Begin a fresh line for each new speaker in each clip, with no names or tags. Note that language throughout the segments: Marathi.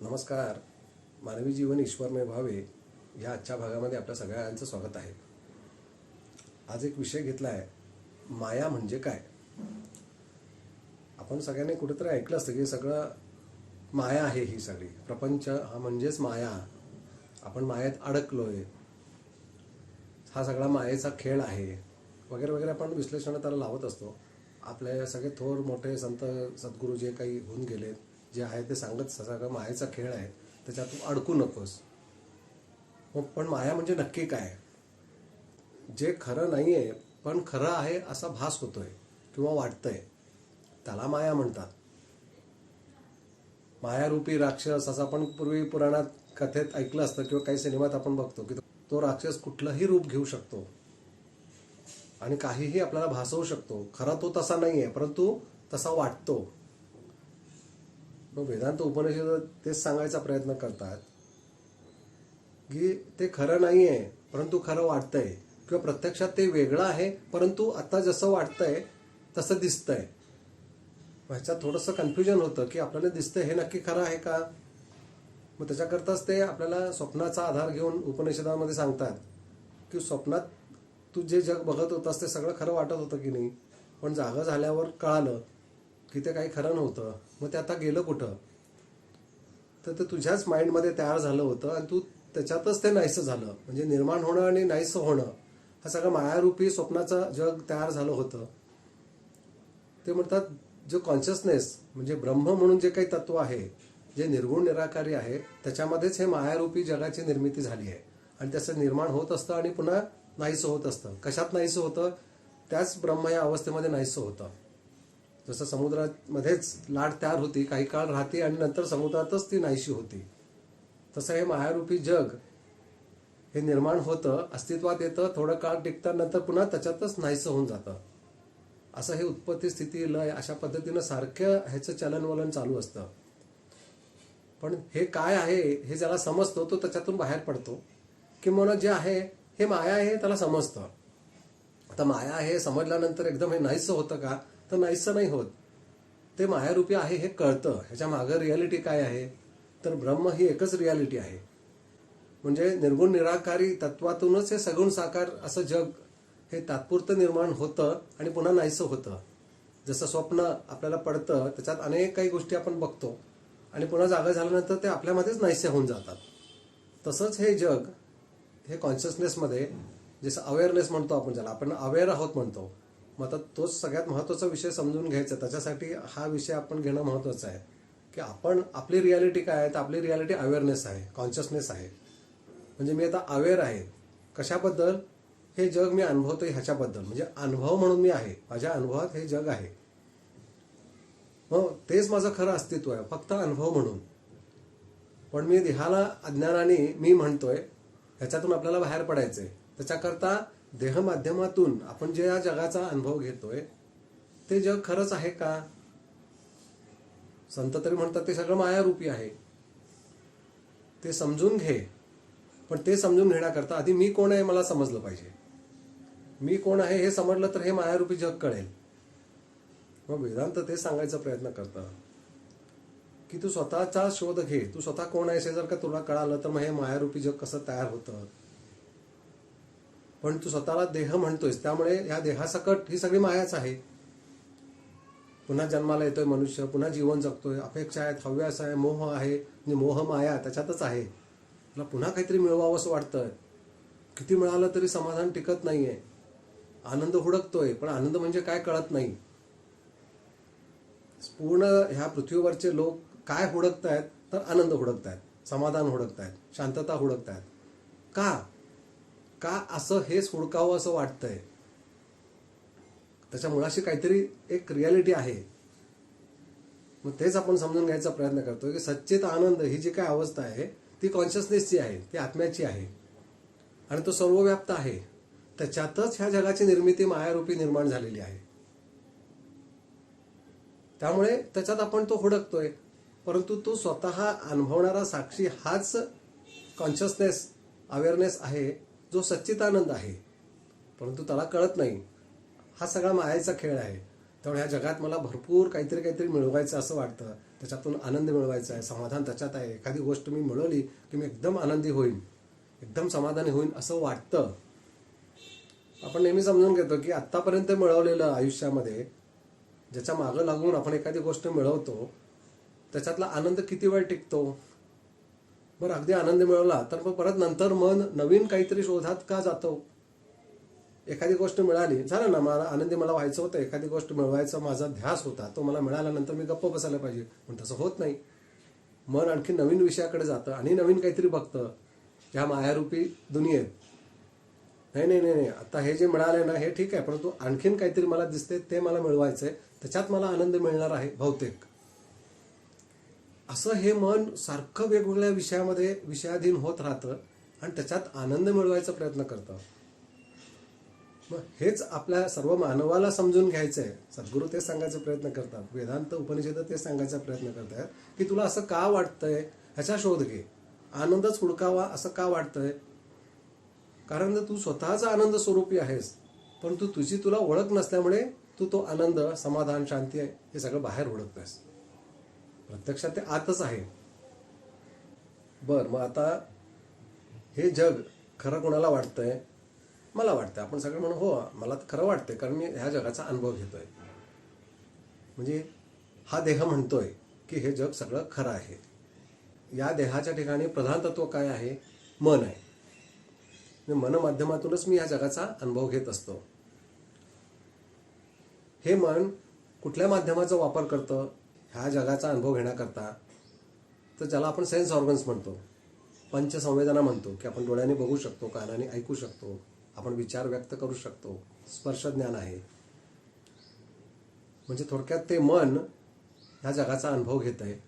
नमस्कार. मानवी जीवन ईश्वरमय व्हावे या आजच्या भागामध्ये आपल्या सगळ्यांचं स्वागत आहे. आज एक विषय घेतला आहे माया म्हणजे काय? आपण सगळ्यांनी कुठेतरी ऐकलं असतं की सगळं माया आहे ही सगळी. प्रपंच हा म्हणजेच माया. आपण मायेत अडकलोय. हा सगळा मायेचा खेळ आहे. वगैरे वगैरे आपण विश्लेषण त्याला लावत असतो. आपले सगळे थोर मोठे संत सद्गुरू जे काही होऊन गेलेत. जे आहे ते सांगत सगळं मायेचा खेळ आहे त्याच्यात तू अडकू नकोस. मग पण माया म्हणजे नक्की काय? जे खरं नाही आहे पण खरं आहे असा भास होतोय किंवा वाटतंय. त्याला माया म्हणतात. मायारूपी राक्षस असं आपण पूर्वी पुराणात कथेत ऐकलं असतं किंवा काही सिनेमात आपण बघतो की तो राक्षस कुठलंही रूप घेऊ शकतो. आणि काहीही आपल्याला भासवू शकतो. खरा तो तसा नाही आहे परंतु तसा वाटतो. मग वेदांत उपनिषद तेच सांगायचा प्रयत्न करतात की ते खरं नाही आहे परंतु खरं वाटतंय. किंवा प्रत्यक्षात ते वेगळं आहे परंतु आता जसं वाटतंय तसं दिसतंय. ह्याच्यात थोडंसं कन्फ्युजन होतं की आपल्याला दिसतंय हे नक्की खरं आहे का? मग त्याच्याकरताच ते आपल्याला स्वप्नाचा आधार घेऊन उपनिषदामध्ये सांगतात की स्वप्नात तू जे जग बघत होतास ते सगळं खरं वाटत होतं की नाही. पण जागं झाल्यावर कळालं की ते काही खरं नव्हतं. मग ते आता गेलं कुठं? तर ते तुझ्याच माइंडमध्ये तयार झालं होतं आणि तू त्याच्यातच ते नाहीसं झालं. म्हणजे निर्माण होणं आणि नाहीसं होणं हा सगळं मायारूपी स्वप्नाचं जग तयार झालं होतं. ते म्हणतात जो कॉन्शियसनेस म्हणजे ब्रह्म म्हणून जे काही तत्व आहे जे निर्गुण निराकारी आहे त्याच्यामध्येच हे मायारूपी जगाची निर्मिती झाली आहे. आणि त्याचं निर्माण होत असतं आणि पुन्हा नाहीसं होत असतं. कशात नाहीसं होतं? त्याच ब्रह्म या अवस्थेमध्ये नाहीसं होतं. जसं समुद्रामध्येच लाट तयार होती काही काळ राहते आणि नंतर समुद्रातच ती नाहीशी होती. तसं हे मायारूपी जग हे निर्माण होतं अस्तित्वात येतं थोडं काळ टिकतं नंतर पुन्हा त्याच्यातच नाहीसं होऊन जातं. असं हे उत्पत्ती स्थिती लय अशा पद्धतीनं सारखं ह्याचं चलनवलन चालू असतं. पण हे काय आहे हे ज्याला समजतो तो त्याच्यातून बाहेर पडतो. किंवा जे आहे हे माया आहे त्याला समजतं. आता माया आहे समजल्यानंतर एकदम हे नाहीसं होतं का? तर नाहीसं नाही होत. ते मायारूपी आहे हे कळतं. ह्याच्या मागं रियालिटी काय आहे? तर ब्रह्म ही एकच रियालिटी आहे. म्हणजे निर्गुण निराकारी तत्वातूनच हे सगुण साकार असं जग हे तात्पुरतं निर्माण होतं आणि पुन्हा नाहीसं होतं. जसं स्वप्न आपल्याला पडतं त्याच्यात अनेक काही गोष्टी आपण बघतो. आणि पुन्हा जागा झाल्यानंतर ते आपल्यामध्येच नाहीसे होऊन जातात. तसंच हे जग हे कॉन्शियसनेसमध्ये जसं अवेअरनेस म्हणतो आपण ज्याला आपण अवेअर आहोत म्हणतो. मग आता तोच सगळ्यात महत्त्वाचा विषय समजून घ्यायचा त्याच्यासाठी हा विषय आपण घेणं महत्त्वाचा आहे. की आपण आपली रियालिटी काय आहे? तर आपली रियालिटी अवेअरनेस आहे कॉन्शियसनेस आहे. म्हणजे मी आता अवेअर आहे. कशाबद्दल? हे जग मी अनुभवतो ह्याच्याबद्दल. म्हणजे अनुभव म्हणून मी आहे. माझ्या अनुभवात हे जग आहे. मग तेच माझं खरं अस्तित्व आहे. फक्त अनुभव म्हणून. पण मी देहाला अज्ञानाने मी म्हणतोय. ह्याच्यातून आपल्याला बाहेर पडायचंय. त्याच्याकरता देह माध्यमातून आपण जे या जगाचा अनुभव घेतोय ते जग खरंच आहे का? संत तरी म्हणतात ते सगळं मायारूपी आहे. ते समजून घे पण ते समजून घेण्याकरता आधी मी कोण आहे मला समजलं पाहिजे. मी कोण आहे हे समजलं तर हे मायारूपी जग कळेल. मग वेदांत ते सांगायचा प्रयत्न करतं की तू स्वतःचा शोध घे. तू स्वतः कोण आहेस हे जर का तुला कळालं तर मग हे मायारूपी जग कसं तयार होतं? पण तू स्वतःला देह म्हणतोयस त्यामुळे ह्या देहासकट ही सगळी मायाच आहे. पुन्हा जन्माला येतोय मनुष्य पुन्हा जीवन जगतोय अपेक्षा आहेत हव्यास आहे मोह आहे म्हणजे मोह माया त्याच्यातच आहे. तुला पुन्हा काहीतरी मिळवावं असं किती मिळालं तरी समाधान टिकत नाहीये. आनंद हुडकतोय पण आनंद म्हणजे काय कळत नाही. पूर्ण ह्या पृथ्वीवरचे लोक काय हुडकतायत तर आनंद हुडकतायत समाधान हुडकतायत शांतता हुडकतायत. का? का असं हेच हुडकावं असं वाटतंय? त्याच्या मुळाशी काहीतरी एक रियालिटी आहे. मग तेच आपण समजून घ्यायचा प्रयत्न करतोय की सच्चेत आनंद ही जी काय अवस्था आहे ती कॉन्शियसनेसची आहे ती आत्म्याची आहे. आणि तो सर्वव्याप्त आहे. त्याच्यातच ह्या जगाची निर्मिती मायारूपी निर्माण झालेली आहे. त्यामुळे त्याच्यात आपण तो हुडकतोय. परंतु तो स्वतः अनुभवणारा साक्षी हाच कॉन्शियसनेस अवेअरनेस आहे. जो सच्चितानंद आहे. परंतु त्याला कळत नाही. हा सगळा मायाचा खेळ आहे. त्यामुळे ह्या जगात मला भरपूर काहीतरी काहीतरी मिळवायचं असं वाटतं. त्याच्यातून आनंद मिळवायचा आहे. समाधान त्याच्यात आहे. एखादी गोष्ट मी मिळवली की मी एकदम आनंदी होईन. एकदम समाधानी होईन असं वाटतं. आपण नेहमी समजून घेतो की आत्तापर्यंत मिळवलेलं आयुष्यामध्ये ज्याच्या मागं लागून आपण एखादी गोष्ट मिळवतो त्याच्यातला आनंद किती वेळ टिकतो? बरं अगदी आनंद मिळवला तर मग परत नंतर मन नवीन काहीतरी शोधात का जातो? एखादी गोष्ट मिळाली. झालं ना मला आनंदी मला व्हायचं होतं एखादी गोष्ट मिळवायचा माझा ध्यास होता तो मला मिळाल्यानंतर मी गप्प बसायला पाहिजे. पण तसं होत नाही. मन आणखी नवीन विषयाकडे जातं आणि नवीन काहीतरी बघतं. ह्या मायारूपी दुनियेत. नाही नाही नाही नाही. आता हे जे मिळाले ना हे ठीक आहे परंतु आणखीन काहीतरी मला दिसते ते मला मिळवायचंय. त्याच्यात मला आनंद मिळणार आहे बहुतेक. असं हे मन सारखं वेगवेगळ्या विषयामध्ये विषयाधीन होत राहतं आणि त्याच्यात आनंद मिळवायचा प्रयत्न करतं. मग हेच आपल्या सर्व मानवाला समजून घ्यायचं आहे सद्गुरू ते सांगायचा प्रयत्न करतात. वेदांत उपनिषद ते सांगायचा प्रयत्न करतात की तुला असं का वाटतंय? ह्याचा शोध घे. आनंदच हुडकावा असं का वाटतंय? कारण तू स्वतःचा आनंद स्वरूपी आहेस परंतु तुझी तुला ओळख नसल्यामुळे तू तो आनंद समाधान शांती आहे हे सगळं बाहेर हुडकतोयस. प्रत्यक्षात ते आतच आहे. बर मग आता हे जग खरं कोणाला वाटतंय? मला वाटतं आपण सगळे म्हणून हो मला खरं वाटतंय कारण मी ह्या जगाचा अनुभव घेतोय. म्हणजे हा देह म्हणतोय की हे जग सगळं खरं आहे. या देहाच्या ठिकाणी प्रधान तत्व काय आहे? मन आहे. म्हणजे मन माध्यमातूनच मी ह्या जगाचा अनुभव घेत असतो. हे मन कुठल्या माध्यमाचा वापर करतं? ह्या जगाचा अनुभव घेण्याकरता तर ज्याला आपण सेन्स ऑर्गन्स म्हणतो पंचसंवेदना म्हणतो की आपण डोळ्याने बघू शकतो कानाने ऐकू शकतो आपण विचार व्यक्त करू शकतो स्पर्श ज्ञान आहे. म्हणजे थोडक्यात ते मन ह्या जगाचा अनुभव घेत आहे.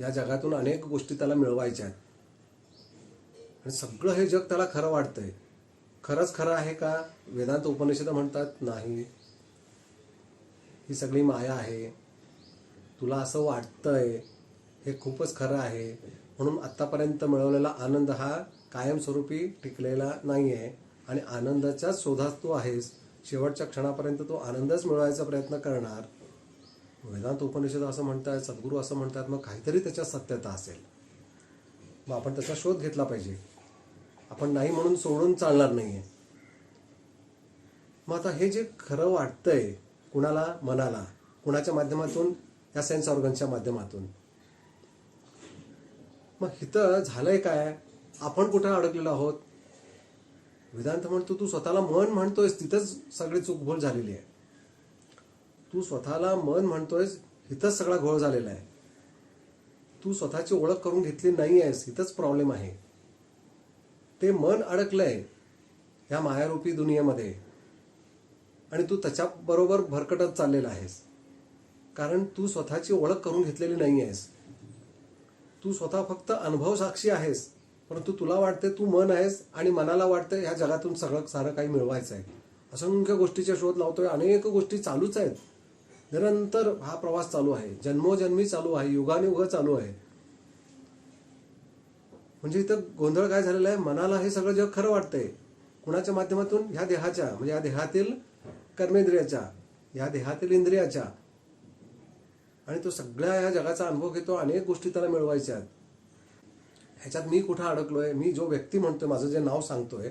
या जगातून अनेक गोष्टी त्याला मिळवायच्या आहेत. आणि सगळं हे जग त्याला खरं वाटतंय. खरंच खरं आहे का? वेदांत उपनिषद म्हणतात नाही. ही सगळी माया आहे. तुला असं वाटतंय हे खूपच खरं आहे. म्हणून आत्तापर्यंत मिळवलेला आनंद हा कायमस्वरूपी टिकलेला नाही आहे आणि आनंदाच्याच शोधात तू आहेस. शेवटच्या क्षणापर्यंत तो आनंदच मिळवायचा प्रयत्न करणार. वेदांत उपनिषद असं म्हणतात सद्गुरू असं म्हणतात मग काहीतरी त्याच्यात सत्यता असेल. मग आपण त्याचा शोध घेतला पाहिजे. आपण नाही म्हणून सोडून चालणार नाही आहे मग आता हे जे खरं वाटतंय कुणाला मनाला कुणाच्या माध्यमातून या सेन्स ऑर्गनच्या माध्यमातून. मग इथं झालंय काय? आपण कुठं अडकलेलो आहोत? वेदांत म्हणतो तू स्वतःला मन म्हणतोयस तिथंच सगळी चूकभूल झालेली आहे. तू स्वतःला मन म्हणतोयस इथंच सगळा घोळ झालेला आहे. तू स्वतःची ओळख करून घेतली नाही आहेस इथंच प्रॉब्लेम आहे. ते मन अडकलंय ह्या मायारूपी दुनियेमध्ये आणि तू त्याच्याबरोबर भरकटत चाललेला आहेस. कारण तू स्वतःची ओळख करून घेतलेली नाही आहेस. तू स्वतः फक्त अनुभव साक्षी आहेस परंतु तुला वाटते तू मन आहेस आणि मनाला वाटतं ह्या जगातून सगळं सारं काही मिळवायचं आहे. असंख्य गोष्टीचे शोध लावतोय अनेक गोष्टी चालूच आहेत. निरंतर हा प्रवास चालू आहे. जन्मोजन्मी चालू आहे युगानुयुग चालू आहे. म्हणजे इथं गोंधळ काय झालेला आहे? मनाला हे सगळं जग खरं वाटतंय. कुणाच्या माध्यमातून? ह्या देहाच्या. म्हणजे या देहातील कर्मेंद्रियाच्या. या देहातील इंद्रियाच्या. आणि तो सगळ्या या जगाचा अनुभव घेतो अनेक गोष्टी त्याला मिळवायच्या आहेत. ह्याच्यात मी कुठं अडकलोय मी जो व्यक्ती म्हणतोय माझं जे नाव सांगतोय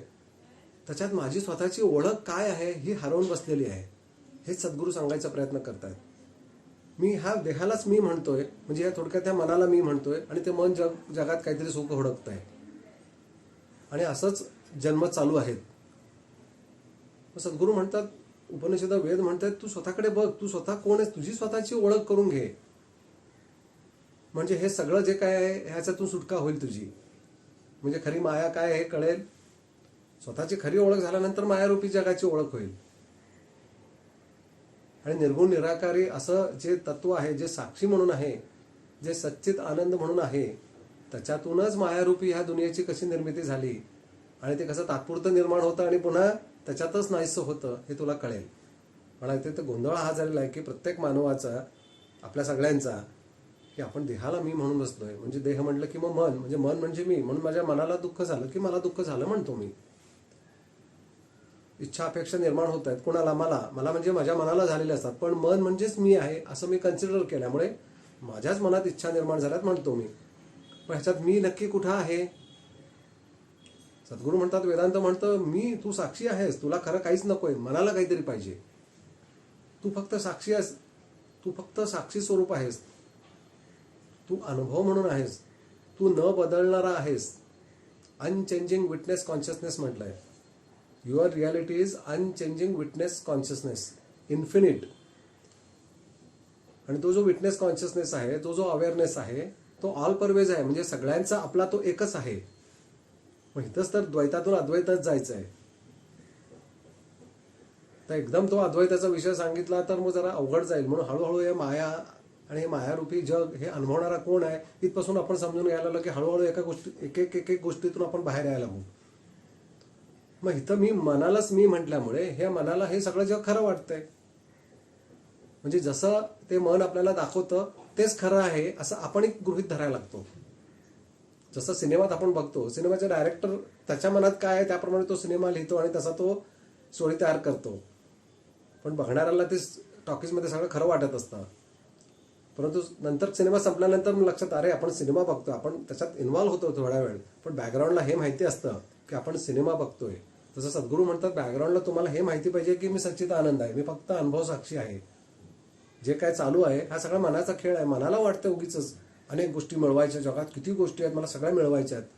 त्याच्यात माझी स्वतःची ओळख काय आहे ही हरवून बसलेली आहे. हेच सद्गुरू सांगायचा प्रयत्न करतायत. मी ह्या देहालाच मी म्हणतोय म्हणजे या थोडक्यात त्या मनाला मी म्हणतोय आणि ते मन जग जगात काहीतरी सुख हुडकत आहे आणि असंच जन्म चालू आहेत. मग सद्गुरू म्हणतात उपनिषद वेद म्हणतात तू स्वतःकडे बघ तू स्वतः कोण आहेस? तुझी स्वतःची ओळख करून घे. म्हणजे हे सगळं जे काय आहे ह्याच्यातून सुटका होईल तुझी. म्हणजे खरी माया काय हे कळेल. स्वतःची खरी ओळख झाल्यानंतर मायारूपी जगाची ओळख होईल. आणि निर्गुण निराकारी असं जे तत्व आहे जे साक्षी म्हणून आहे जे सच्चित आनंद म्हणून आहे त्याच्यातूनच मायारूपी ह्या दुनियेची कशी निर्मिती झाली? आणि ते कसं तात्पुरतं निर्माण होतं आणि पुन्हा त्याच्यातच नाहीसं होतं हे तुला कळेल. मला इथे तर गोंधळ हा झालेला आहे की प्रत्येक मानवाचा आपल्या सगळ्यांचा की आपण देहाला मी म्हणून बसलोय. म्हणजे देह म्हटलं की मग मन. म्हणजे मन म्हणजे मी. म्हणून माझ्या मनाला दुःख झालं की मला दुःख झालं म्हणतो मी. इच्छा अपेक्षा निर्माण होत आहेत. कोणाला? मला. मला म्हणजे माझ्या मनाला झालेले असतात. पण मन म्हणजेच मी आहे असं मी कन्सिडर केल्यामुळे माझ्याच मनात इच्छा निर्माण झाल्यात म्हणतो मी. पण ह्याच्यात मी नक्की कुठं आहे? सद्गुरू म्हणतात वेदांत म्हणतं मी तू साक्षी आहेस. तुला खरं काहीच नकोय. मनाला काहीतरी पाहिजे. तू फक्त साक्षी आहेस. तू फक्त साक्षी स्वरूप आहेस. तू अनुभव म्हणून आहेस. तू न बदलणारा आहेस. अनचेंजिंग विटनेस कॉन्शियसनेस म्हटलंय. Your reality is unchanging witness consciousness infinite आणि तो जो विटनेस कॉन्शियसनेस आहे तो जो अवेअरनेस आहे तो ऑल परवेज आहे. म्हणजे सगळ्यांचा आपला तो एकच आहे. मग इथंच तर द्वैतातून अद्वैतच जायचं आहे तर एकदम तो अद्वैताचा विषय सांगितला तर मग जरा अवघड जाईल. म्हणून हळूहळू हे माया आणि हे मायारूपी जग हे अनुभवणारा कोण आहे इथपासून आपण समजून घ्यायला लागलो की हळूहळू एका गोष्टी एक एक एक एक गोष्टीतून आपण बाहेर यायला लागू. मग इथं मी मनालाच मी म्हटल्यामुळे हे मनाला हे सगळं जग खरं वाटतंय. म्हणजे जसं ते मन आपल्याला दाखवतं तेच खरं आहे असं आपण एक गृहित धरायला लागतो. जसं सिनेमात आपण बघतो सिनेमाचे डायरेक्टर त्याच्या मनात काय आहे त्याप्रमाणे तो सिनेमा लिहितो आणि तसा तो स्टोरी तयार करतो. पण बघणाऱ्याला ते टॉकीजमध्ये सगळं खरं वाटत असतं. परंतु नंतर सिनेमा संपल्यानंतर मग लक्षात अरे आपण सिनेमा बघतो आपण त्याच्यात इन्व्हॉल्व्ह होतो थोडा वेळ. पण बॅकग्राऊंडला हे माहिती असतं की आपण सिनेमा बघतोय. तसं सद्गुरू म्हणतात बॅकग्राऊंडला तुम्हाला हे माहिती पाहिजे की मी सच्चित आनंद आहे मी फक्त अनुभव साक्षी आहे. जे काय चालू आहे हा सगळा मनाचा खेळ आहे. मनाला वाटतं उगीच अनेक गोष्टी मिळवायच्या जगात. किती गोष्टी आहेत मला सगळ्या मिळवायच्या आहेत.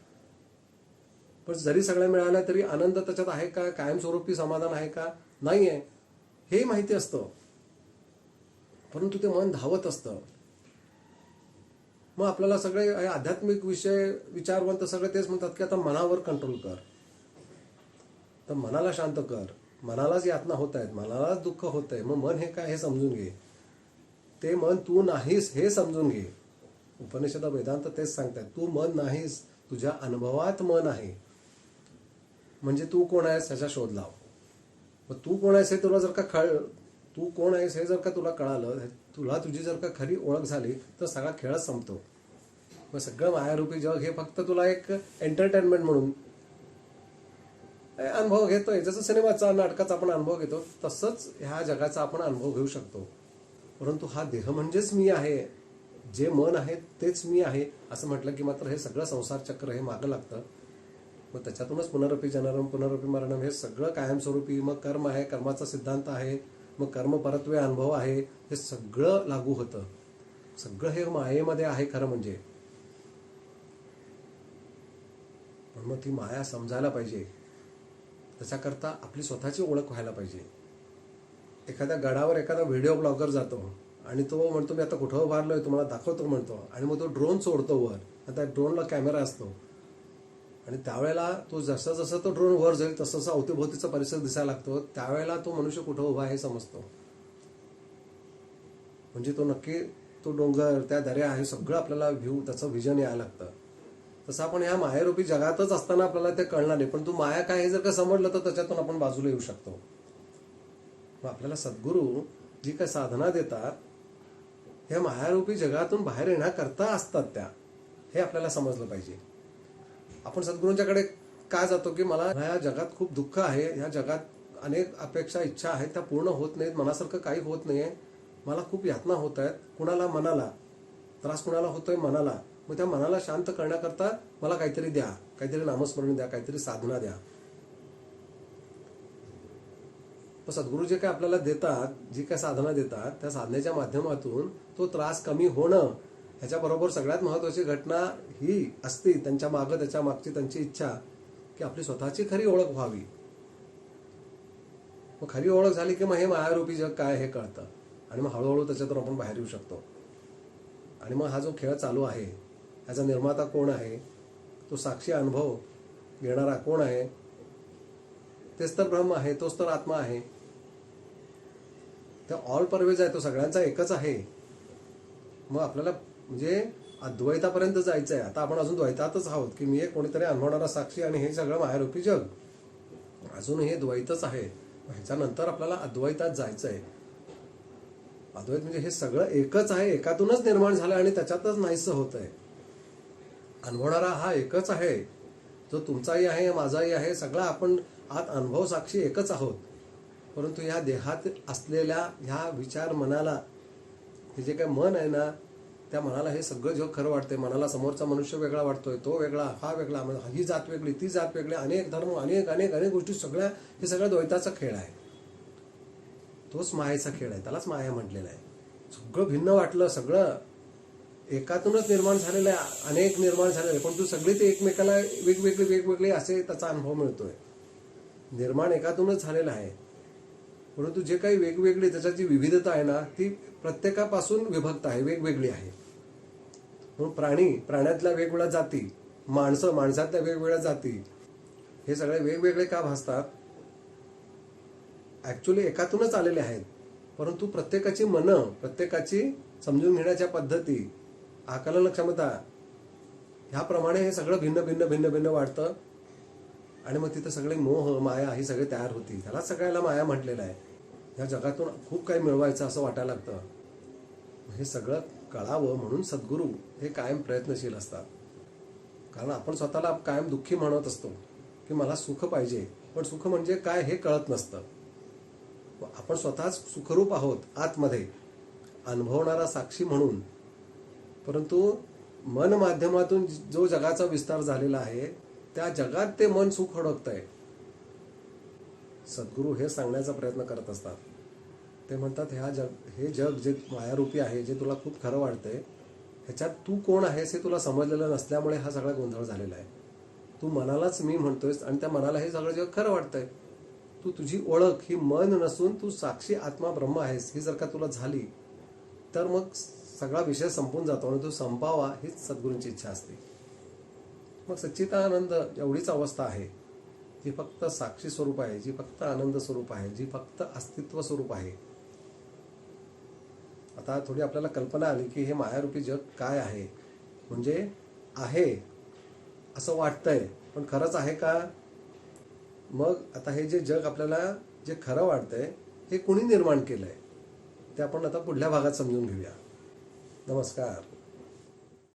पण जरी सगळ्या मिळाल्या तरी आनंद त्याच्यात आहे का? कायमस्वरूपी समाधान आहे का? नाही आहे हे माहिती असतं. परंतु ते मन धावत असतं. मग आपल्याला सगळे हे आध्यात्मिक विषय विचारवंत सगळे तेच म्हणतात की आता मनावर कंट्रोल कर. तर मनाला शांत कर. मनालाच यातना होत आहेत. मनालाच दुःख होत आहे. मग मन हे काय? हे समजून घे. ते मन तू नाहीस हे समजून घे. उपनिषद वेदांत तेच सांगतात तू मन नाहीस तुझ्या अनुभवात मन आहे. म्हणजे तू कोण आहेस ह्याचा शोध लाव. मग तू कोण आहेस हे तुला जर का कळ तू कोण आहेस हे जर का तुला कळालं तुला तुझी जर का खरी ओळख झाली तर सगळा खेळच संपतो. मग सगळं मायारूपी जग हे फक्त तुला एक एंटरटेनमेंट म्हणून. अनुभव घेतोय जसं सिनेमाचा नाटकाचा आपण अनुभव घेतो तसंच ह्या जगाचा आपण अनुभव घेऊ शकतो. परंतु हा देह म्हणजेच मी आहे. जे मन आहे तेच मी आहे असं म्हटलं की मात्र हे सगळं संसार चक्र हे मागं लागतं. मग त्याच्यातूनच पुनरपी जनरम पुनरपी मरणम हे सगळं कायमस्वरूपी मग कर्म आहे कर्माचा सिद्धांत आहे मग कर्म परत्वे अनुभव आहे हे सगळं लागू होतं. सगळं हे मायेमध्ये आहे खरं म्हणजे. पण मग ती माया समजायला पाहिजे. त्याच्याकरता आपली स्वतःची ओळख व्हायला पाहिजे. एखाद्या गडावर एखादा व्हिडिओ ब्लॉगर जातो. आणि तो म्हणतो मी आता कुठं उभारलोय? तुम्हाला दाखवतो म्हणतो. आणि मग तो ड्रोन सोडतो वर. आणि त्या ड्रोनला कॅमेरा असतो. आणि त्यावेळेला तो जसं जसं तो ड्रोन वर जाईल तसं तसं अवतीभोवतीचा परिसर दिसायला लागतो. त्यावेळेला तो मनुष्य कुठं उभा आहे हे समजतो. म्हणजे तो नक्की तो डोंगर त्या दऱ्या हे सगळं आपल्याला व्ह्यू त्याचं व्हिजन यायला लागतं. तसं आपण ह्या मायारूपी जगातच असताना आपल्याला ते कळणार नाही. पण तू माया काय हे जर का समजलं तर त्याच्यातून आपण बाजूला येऊ शकतो. मग आपल्याला सद्गुरू जी काय साधना देतात ह्या मायारूपी जगातून बाहेर येण्याकरता असतात त्या. हे आपल्याला समजलं पाहिजे. आपण सद्गुरूंच्याकडे का जातो की मला ह्या जगात खूप दुःख आहे ह्या जगात अनेक अपेक्षा इच्छा आहेत त्या पूर्ण होत नाहीत मनासारखं काही होत नाहीये. मला खूप यातना होत आहेत कुणाला मनाला? त्रास कुणाला होतोय? मनाला. मग त्या मनाला शांत करण्याकरता मला काहीतरी द्या काहीतरी नामस्मरण द्या काहीतरी साधना द्या मग सद्गुरू जे काय आपल्याला देतात जी काय साधना देतात त्या साधनेच्या माध्यमातून तो त्रास कमी होणं ह्याच्याबरोबर सगळ्यात महत्वाची घटना ही असते. त्यांच्या मागं त्याच्या मागची त्यांची इच्छा की आपली स्वतःची खरी ओळख व्हावी. मग खरी ओळख झाली की मग हे मायारूपी जग काय हे कळतं. आणि मग हळूहळू त्याच्यातून आपण बाहेर येऊ शकतो. आणि मग हा जो खेळ चालू आहे ह्याचा निर्माता कोण आहे? तो साक्षी अनुभव घेणारा कोण आहे? तेच तर ब्रह्म आहे तोच तर आत्मा आहे. तर ऑल परवेज आहे तो सगळ्यांचा एकच आहे. मग आपल्याला म्हणजे अद्वैतापर्यंत जायचं आहे आता आपण अजून द्वैतातच आहोत की मी एक कोणीतरी अनुभवणारा साक्षी आणि हे सगळं मायारूपी जग. अजून हे द्वैतच आहे. ह्याच्यानंतर आपल्याला अद्वैतात जायचं आहे अद्वैत म्हणजे हे सगळं एकच आहे एकातूनच निर्माण झालं आणि त्याच्यातच नाहीसं होत आहे अनुभवणारा हा एकच आहे. जो तुमचाही आहे माझाही आहे सगळा आपण आत अनुभव साक्षी एकच आहोत. परंतु ह्या देहात असलेल्या ह्या विचार मनाला हे जे काय मन आहे ना त्या मनाला हे सगळं जग खरं वाटतंय मनाला समोरचा मनुष्य वेगळा वाटतोय तो वेगळा हा वेगळा ही जात वेगळी ती जात वेगळी अनेक धर्म अनेक अनेक अनेक गोष्टी सगळ्या हे सगळं द्वैताचा खेळ आहे. तोच मायेचा खेळ आहे त्यालाच माया म्हटलेला आहे. सगळं भिन्न वाटलं सगळं एकातूनच निर्माण झालेलं आहे अनेक निर्माण झालेले आहे पण तू सगळे ते एकमेकाला वेगवेगळे वेगवेगळे असे त्याचा अनुभव मिळतोय. निर्माण एकातूनच झालेला आहे. परंतु जे काही वेगवेगळे त्याच्याची जी विविधता आहे ना ती प्रत्येकापासून विभक्त आहे वेगवेगळी आहे. म्हणून प्राणी प्राण्यातल्या वेगवेगळ्या जाती माणसं माणसातल्या वेगवेगळ्या जाती हे सगळे वेगवेगळे का भासतात? ॲक्च्युली एकातूनच आलेले आहेत. परंतु प्रत्येकाची मनं प्रत्येकाची समजून घेण्याच्या पद्धती आकलन क्षमता ह्याप्रमाणे हे सगळं भिन्न भिन्न भिन्न भिन्न वाटतं आणि मग तिथं सगळे मोह माया ही सगळे तयार होती. त्याला सगळ्याला माया म्हटलेलं आहे. या जगातून खूप काही मिळवायचं असं वाटायला लागतं. हे सगळं कळावं म्हणून सद्गुरू हे कायम प्रयत्नशील असतात. कारण आपण स्वतःला कायम दुःखी म्हणत असतो की मला सुख पाहिजे. पण सुख म्हणजे काय हे कळत नसतं. आपण स्वतःच सुखरूप आहोत आतमध्ये. अनुभवणारा साक्षी म्हणून. परंतु मन माध्यमातून जो जगाचा विस्तार झालेला आहे त्या जगात ते मन सुख अडकतंय आहे सद्गुरू हे सांगण्याचा प्रयत्न करत असतात. ते म्हणतात ह्या जग हे जग जे मायारूपी आहे जे तुला खूप खरं वाटतंय ह्याच्यात तू कोण आहेस हे तुला समजलेलं नसल्यामुळे हा सगळा गोंधळ झालेला आहे. तू मनालाच मी म्हणतोयस आणि त्या मनाला हे सगळं जग खरं वाटतंय. तू तुझी ओळख ही मन नसून तू साक्षी आत्मा ब्रह्म आहेस ही जर का तुला झाली तर मग सगळा विषय संपून जातो आणि तो संपावा हीच सद्गुरूंची इच्छा असते. मग सच्चिदानंद एवढीच अवस्था आहे जी फक्त साक्षी स्वरूप आहे जी फक्त आनंद स्वरूप आहे जी फक्त अस्तित्व स्वरूप आहे. आता थोडी आपल्याला कल्पना आली की हे मायारूपी जग काय आहे? म्हणजे आहे असं वाटतंय पण खरंच आहे का? मग आता हे जे जग आपल्याला जे खरं वाटतंय हे कुणी निर्माण केलंय? ते आपण आता पुढल्या भागात समजून घेऊया. नमस्कार.